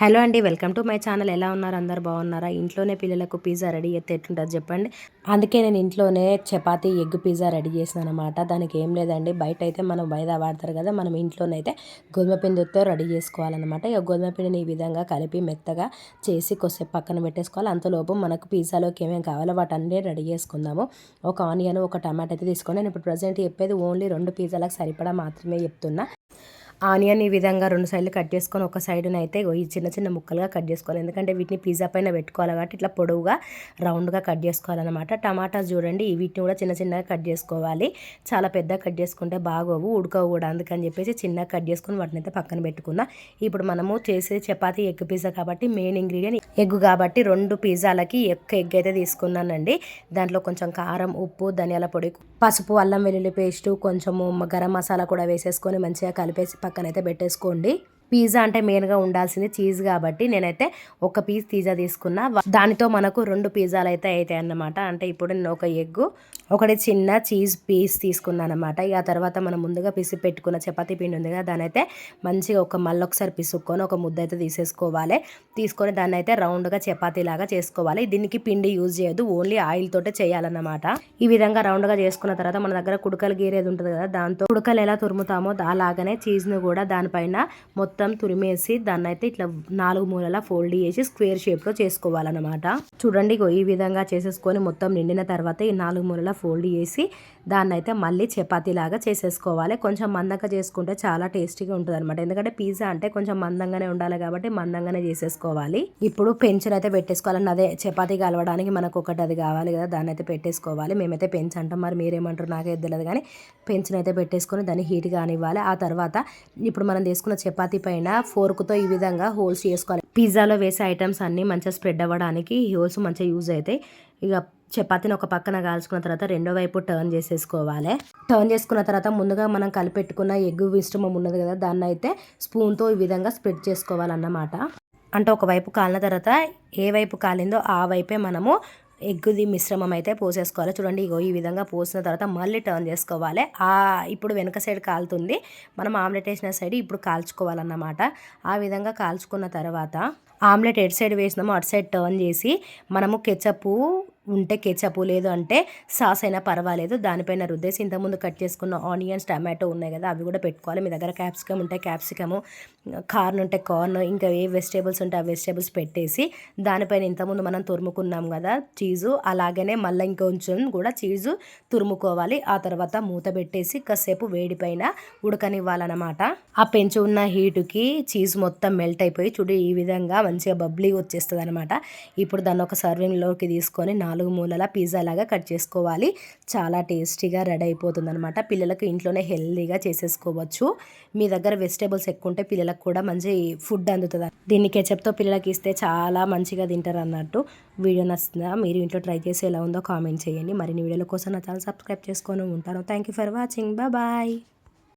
Hello అండి welcome to my channel. ఎలా ఉన్నారు? అందరు బాగున్నారా? ఇంట్లోనే పిల్లలకు పిజ్జా రెడీ అయితే ఎట్లుంటుంది చెప్పండి. అందుకే నేను ఇంట్లోనే చపాతీ ఎగ్ పిజ్జా రెడీ చేసిన అనమాట దానికి ఏం లేదండి బయట అయితే మనం బయట వాడతారు కదా మనం ఇంట్లోనైతే గోధుమ పిండితో రెడీ చేసుకోవాలన్నమాట. ఇక గోధుమ పిండిని ఈ విధంగా కలిపి మెత్తగా చేసి కొద్దిసేపు పక్కన పెట్టేసుకోవాలి. అంతలోపు మనకు పిజ్జాలోకి ఏమేమి కావాలో వాటన్నీ రెడీ చేసుకుందాము. ఒక ఆనియన్ ఒక టమాటో అయితే తీసుకోండి నేను ఇప్పుడు ప్రజెంట్ చెప్పేది ఓన్లీ రెండు పిజ్జాలకు సరిపడా మాత్రమే చెప్తున్నా. ఆనియన్ ఈ విధంగా రెండు సైడ్లు కట్ చేసుకొని ఒక సైడ్ని అయితే ఈ చిన్న చిన్న ముక్కలుగా కట్ చేసుకోవాలి. ఎందుకంటే వీటిని పిజ్జా పైన పెట్టుకోవాలి కాబట్టి ఇట్లా పొడవుగా రౌండ్గా కట్ చేసుకోవాలన్నమాట. టమాటాస్ చూడండి వీటిని కూడా చిన్న చిన్నగా కట్ చేసుకోవాలి. చాలా పెద్ద కట్ చేసుకుంటే బాగోవు ఉడకవు కూడా. అందుకని చెప్పేసి చిన్నగా కట్ చేసుకొని వాటిని అయితే పక్కన పెట్టుకుందాం ఇప్పుడు మనము చేసే చపాతీ ఎగ్ పిజ్జా కాబట్టి మెయిన్ ఇంగ్రీడియంట్ ఎగ్ కాబట్టి రెండు పిజ్జాలకి ఎగ్ ఎగ్ అయితే తీసుకున్నానండి. దాంట్లో కొంచెం కారం ఉప్పు ధనియాల పొడి పసుపు అల్లం వెల్లుల్లి పేస్టు కొంచెము గరం మసాలా కూడా వేసేసుకొని మంచిగా కలిపేసి పక్కనైతే పెట్టేసుకోండి. పిజ్జా అంటే మెయిన్గా ఉండాల్సింది చీజ్ కాబట్టి నేనైతే ఒక పీస్ పిజ్జా తీసుకున్నా. దానితో మనకు రెండు పిజ్జాలు అయితే అవుతాయి అన్నమాట అంటే ఇప్పుడు నేను ఒక ఎగ్గు ఒకటి చిన్న చీజ్ పీస్ తీసుకున్నాను అనమాట ఇక తర్వాత మనం ముందుగా పిసి పెట్టుకున్న చపాతీ పిండి ఉంది కదా దాని అయితే మంచిగా ఒక మళ్ళొకసారి పిసుక్కొని ఒక ముద్ద అయితే తీసేసుకోవాలి. తీసుకొని దాన్ని అయితే రౌండ్గా చపాతీ లాగా చేసుకోవాలి. దీనికి పిండి యూజ్ చేయదు ఓన్లీ ఆయిల్ తోటే చేయాలన్నమాట. ఈ విధంగా రౌండ్గా చేసుకున్న తర్వాత మన దగ్గర కుడకలు గీరేది ఉంటుంది కదా దాంతో కుడకలు ఎలా తురుముతామో అలాగనే చీజ్ను కూడా దానిపైన మొత్తం మొత్తం తురిమేసి దాన్ని అయితే ఇట్లా నాలుగు మూలలా ఫోల్డ్ చేసి స్క్వేర్ షేప్లో చేసుకోవాలన్నమాట. చూడండి ఈ విధంగా చేసేసుకొని మొత్తం నిండిన తర్వాత ఈ నాలుగు మూలలా ఫోల్డ్ చేసి దాన్ని అయితే మళ్ళీ చపాతీలాగా చేసేసుకోవాలి. కొంచెం మందంగా చేసుకుంటే చాలా టేస్టీగా ఉంటుంది అనమాట ఎందుకంటే పిజ్జా అంటే కొంచెం మందంగానే ఉండాలి కాబట్టి మందంగానే చేసేసుకోవాలి. ఇప్పుడు పెంచుని అయితే పెట్టేసుకోవాలని అదే చపాతీ కలవడానికి మనకు ఒకటి అది కావాలి కదా దాన్ని అయితే పెట్టేసుకోవాలి. మేమైతే పెంచ్ అంటాం మరి మీరేమంటారు నాకు తెలియదు కానీ పెంచుని అయితే పెట్టేసుకొని దాన్ని హీట్ కానివ్వాలి. ఆ తర్వాత ఇప్పుడు మనం తీసుకున్న చపాతీ పైన ఫోర్క్తో ఈ విధంగా హోల్స్ చేసుకోవాలి. పిజ్జాలో వేసే ఐటమ్స్ అన్నీ మంచిగా స్ప్రెడ్ అవ్వడానికి హోల్స్ మంచిగా యూజ్ అవుతాయి. ఇక చపాతీని ఒక పక్కన కాల్చుకున్న తర్వాత రెండో వైపు టర్న్ చేసేసుకోవాలి. టర్న్ చేసుకున్న తర్వాత ముందుగా మనం కలిపెట్టుకున్న ఎగ్ మిశ్రమం ఉన్నది కదా దాన్ని అయితే స్పూన్తో ఈ విధంగా స్ప్రెడ్ చేసుకోవాలన్నమాట. అంటే ఒకవైపు కాలిన తర్వాత ఏ వైపు కాలిందో ఆ వైపే మనము ఎగ్గుది మిశ్రమం అయితే పోసేసుకోవాలి. చూడండి ఇగో ఈ విధంగా పోసిన తర్వాత మళ్ళీ టర్న్ చేసుకోవాలి. ఆ ఇప్పుడు వెనక సైడ్ కాలుతుంది. మనం ఆమ్లెట్ వేసిన సైడ్ ఇప్పుడు కాల్చుకోవాలన్నమాట. ఆ విధంగా కాల్చుకున్న తర్వాత ఆమ్లెట్ ఎటు సైడ్ వేసినామో అటు సైడ్ టర్న్ చేసి మనము కెచప్పు ఉంటే కెచప్ లేదు అంటే సాస్ అయినా పర్వాలేదు. దానిపైన రుద్దేసి ఇంతకుముందు కట్ చేసుకున్న ఆనియన్స్ టమాటో ఉన్నాయి కదా అవి కూడా పెట్టుకోవాలి. మీ దగ్గర క్యాప్సికమ్ ఉంటే క్యాప్సికము కార్న్ ఉంటే కార్న్ ఇంకా ఏ వెజిటేబుల్స్ ఉంటే ఆ వెజిటేబుల్స్ పెట్టేసి దానిపైన ఇంతకుముందు మనం తురుముకున్నాం కదా చీజు అలాగనే మళ్ళీ ఇంకొంచెం కూడా చీజు తురుముకోవాలి. ఆ తర్వాత మూత పెట్టేసి కాసేపు వేడిపైన ఉడకనివ్వాలన్నమాట. ఆ పెంచు ఉన్న హీటుకి చీజ్ మొత్తం మెల్ట్ అయిపోయి చూడు ఈ విధంగా మంచిగా బబ్లీ వచ్చేస్తుంది అనమాట ఇప్పుడు దాన్ని ఒక సర్వింగ్లోకి తీసుకొని నాలుగు నాలుగు మూలల పిజ్జా లాగా కట్ చేసుకోవాలి. చాలా టేస్టీగా రెడీ అయిపోతుంది అనమాట పిల్లలకు ఇంట్లోనే హెల్తీగా చేసేసుకోవచ్చు. మీ దగ్గర వెజిటేబుల్స్ ఎక్కువ ఉంటే పిల్లలకు కూడా మంచి ఫుడ్ అందుతుంది? దీన్ని కెచప్తో పిల్లలకి ఇస్తే చాలా మంచిగా తింటారు అన్నట్టు. వీడియో నచ్చిందా మీరు ఇంట్లో ట్రై చేసి ఎలా ఉందో కామెంట్ చేయండి. మరిన్ని వీడియోల కోసం నా ఛానల్ సబ్స్క్రైబ్ చేసుకొని ఉంటాను. Thank you for watching bye